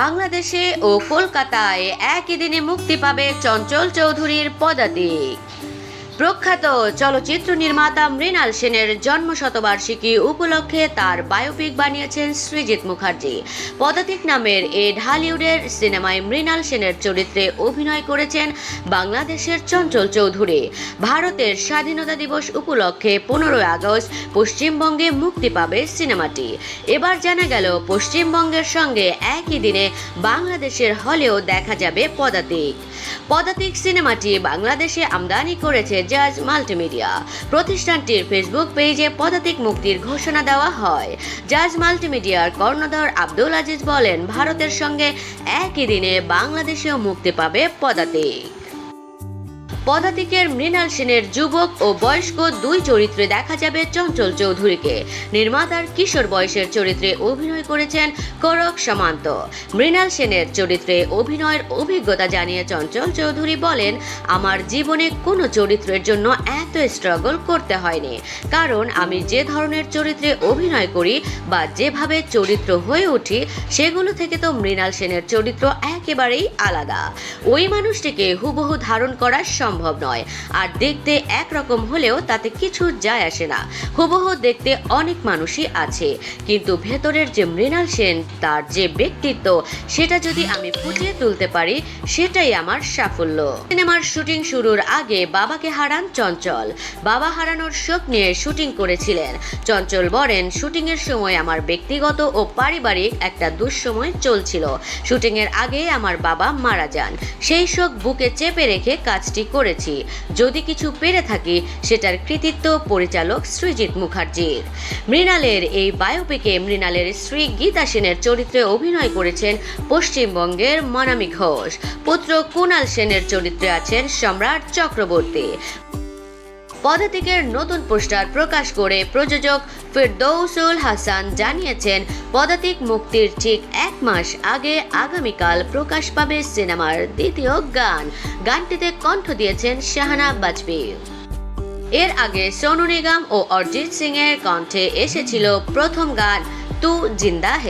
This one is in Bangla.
বাংলাদেশে ও কলকাতায় একই দিনে মুক্তি পাবে চঞ্চল চৌধুরীর পদাতিক। প্রখ্যাত চলচ্চিত্র নির্মাতা মৃণাল সেনের জন্ম শতবার্ষিকী উপলক্ষে তার বায়োপিক বানিয়েছেন সৃজিত মুখার্জি। পদাতিক নামের এ ঢালিউডের সিনেমায় মৃণাল সেনের চরিত্রে অভিনয় করেছেন বাংলাদেশের চঞ্চল চৌধুরী। ভারতের স্বাধীনতা দিবস উপলক্ষে পনেরোই আগস্ট পশ্চিমবঙ্গে মুক্তি পাবে সিনেমাটি। এবার জানা গেল, পশ্চিমবঙ্গের সঙ্গে একই দিনে বাংলাদেশের হলেও দেখা যাবে পদাতিক। পদাতিক সিনেমাটি বাংলাদেশে আমদানি করেছে জাজ মাল্টিমিডিয়া। প্রতিষ্ঠানটির ফেসবুক পেজে পদাতিক মুক্তির ঘোষণা দেওয়া হয়। জাজ মাল্টিমিডিয়ার কর্ণধর আব্দুল আজিজ বলেন, ভারতের সঙ্গে একই দিনে বাংলাদেশেও মুক্তি পাবে পদাতিক। পদাতিকের মৃণাল সেনের যুবক ও বয়স্ক দুই চরিত্রে দেখা যাবে চঞ্চল চৌধুরীকে। নির্মাতার কিশোর বয়সের চরিত্রে অভিনয় করেছেন করক সামান্ত। মৃণাল সেনের চরিত্রে অভিনয়ের অভিজ্ঞতা জানিয়ে চঞ্চল চৌধুরী বলেন, আমার জীবনে কোনো চরিত্রের জন্য এত স্ট্রাগল করতে হয়নি। কারণ আমি যে ধরনের চরিত্রে অভিনয় করি বা যেভাবে চরিত্র হয়ে উঠি, সেগুলো থেকে তো মৃণাল সেনের চরিত্র একেবারেই আলাদা। ওই মানুষটিকে হুবহু ধারণ করা সম্ভব নয়। আর দেখতে একরকম হলেও তাতে কিছু যায় আসে না। হুবহু দেখতে অনেক মানুষই আছে। কিন্তু ভেতরের যে মৃণাল সেন, তার যে ব্যক্তিত্ব, সেটা যদি আমি ফুটিয়ে তুলতে পারি, সেটাই আমার সাফল্য। সিনেমার শুটিং শুরুর আগে বাবাকে হারান চঞ্চল। বাবা হারানোর শোক নিয়ে শুটিং করেছিলেন। চঞ্চল বলেন শুটিং এর সময় আমার ব্যক্তিগত ও পারিবারিক একটা দুঃসময় চলছিল। শুটিং এর আগে আমার বাবা মারা যান। সেই শোক বুকে চেপে রেখে কাজটি করেছি। যদি কিছু পেরে থাকি, সেটার কৃতিত্ব পরিচালক সৃজিত মুখার্জির। মৃণালের এই বায়োপিকে মৃণালের স্ত্রী গীতা সেনের চরিত্রে অভিনয় করেছেন পশ্চিমবঙ্গের মনামি ঘোষ। পুত্র কুণাল সেনের চরিত্রে আছেন সম্রাট চক্রবর্তী। পদাতিকের নতুন পোস্টার প্রকাশ করে প্রযোজক ফিরদৌসুল হাসান জানিয়েছেন, পদাতিক মুক্তির ঠিক এক মাস আগে আগামীকাল প্রকাশ পাবে সিনেমার দ্বিতীয় গান। গানটিতে কণ্ঠ দিয়েছেন শাহানা বাজপেয়ী। এর আগে সোনু নিগম ও অরিজিৎ সিং এর কণ্ঠে এসেছিল প্রথম গান, তু জিন্দা হে।